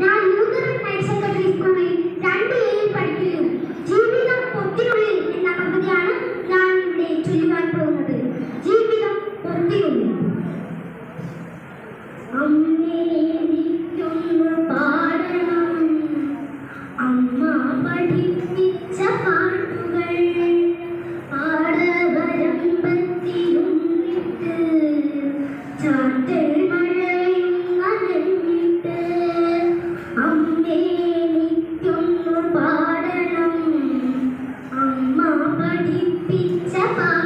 ഞാൻ Lutheran higher secondary സ്കൂളിൽ രണ്ട് ജീവിതം പൊത്തിനുള്ളിൽ എന്ന പദ്ധതിയാണ് ഞാൻ ഇവിടെ ചൊല്ലുവാൻ ജീവിതം പൊത്തിനുള്ളിൽ അമ്മേ നിൽക്കുന്ന പാ step on